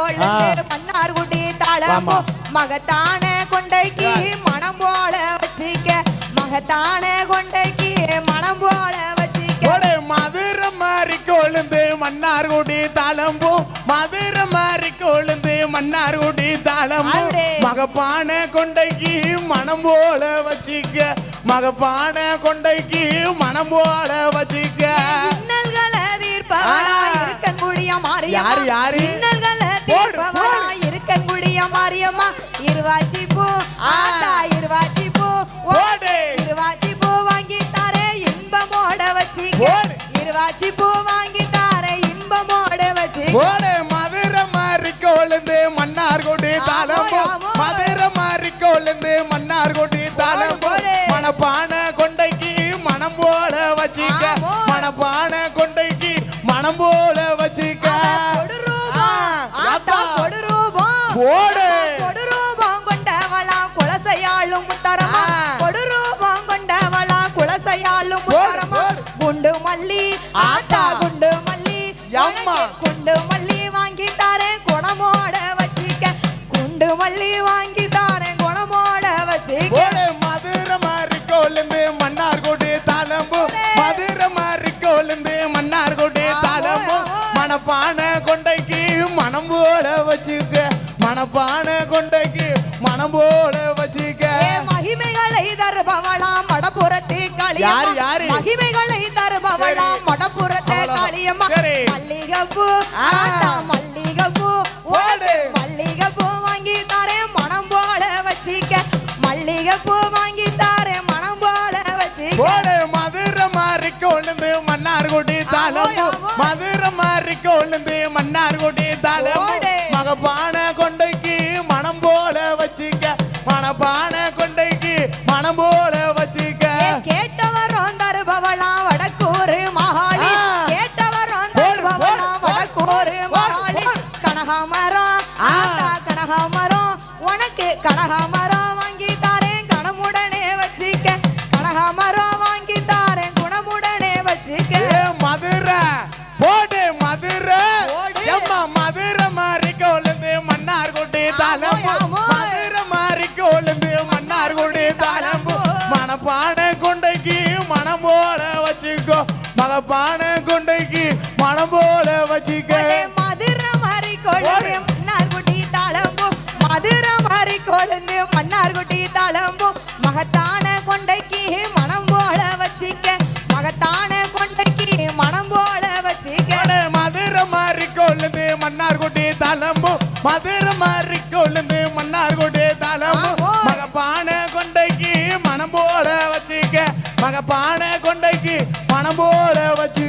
மன்னார் குடி தாளம்பூ மகத்தான கொண்டைக்கு மனம் போல வச்சிக்க. மகத்தான கொண்டைக்கு மனம் போல வச்சிக்க. ஒரு மதுரை மாறி கொழுந்து மன்னார்குடி தாளம்பூ. மதுரை மாறி கொழுந்து மன்னார்குடி தாளம்பூ. மகப்பான கொண்டைக்கு மனம் போல வச்சிக்க. மகப்பான கொண்டைக்கு மனம் போல வச்சிக்க. யாரு, யாரு? இருவாச்சி பூ ஆ. ஆத்தா இருவாச்சி பூ போடு. இருவாச்சி பூ வாங்கி தாரே இன்பமோட வச்சிக்க போடு. இருவாச்சி பூ வாங்கி தாரே இன்பமோட வச்சிக்க ஒரு மதுரை மாறி கொழுந்து மன்னார்குடி தாளம்பூ ஆமோ. மதுரை மாறி கொழுந்து மன்னார்குடி தாளம்பூ போடு. மணப்பான கொண்டைக்கு மனம் போல வச்சிக்க. மணப்பான கொண்டைக்கு மனம் போல வச்சிக்க கொடுரூபம் முத்தரமா. கொடுரூபம் கொண்டவளாம் குலசையாளும் போடு, முத்தரமா. குண்டு மல்லி ஆத்தா. குண்டு மல்லி. உனக்கு குண்டு மல்லி வாங்கி தாரேன் குணமோட வச்சிக்க குண்டு மல்லி வாங்கி தாரேன் குணமோட வச்சிக்க மதுரை மாறி கொழுந்து மன்னார்குடி தாளம்பூ போடு. மதுரை மாறி கொழுந்து மன்னார்குடி ஆமோ, தாளம்பூ. மணப்பான கொண்டைக்கு மனம் போல வச்சுக்க மணப்பான கொண்டைக்கு மனம் போல மடப்புறத்து காளியம்மா? மகிமைகளை தருபவளாம். மடப்புறத்து. காளியம்மா. மல்லிகைப்பூ மல்லிகைப்பூ. உனக்கு மல்லிகைப்பூ வாங்கி தாரேன் மனம் போல வச்சிக்க மல்லிகைப்பூ வாங்கி தாரேன் மனம் போல வச்சிக்க மதுரை மாறி கொழுந்து மன்னார்குடி தாளம்பூ கனகாமரம். ஆத்தா கனகாமரம் உனக்கு கனகாமரம் வாங்கி தாரேன் கணமுடனே வச்சிக்க கனகாமரம் வாங்கி தாரேன் குணமுடனே வச்சிக்க மதுரை போடு மதுரை. எம்மா மதுரை மாறி கொழுந்து மன்னார்குடி தாளம்பூ ஆமோ. மதுரை மாறி கொழுந்து மன்னார்குடி தாளம்பூ மணப்பான கொண்டைக்கு மனம் போல வச்சுக்கோ மகப்பான கொண்டைக்கு மனம் போல மன்னார்குடி தாளம்பூ மதுரை மாறி கொழுந்து மன்னார்குடி தாளம்பூ. ஆமோ. மகப்பான கொண்டைக்கு மனம் போல வச்சுக்க. மகப்பான கொண்டைக்கு மனம் போல வச்சு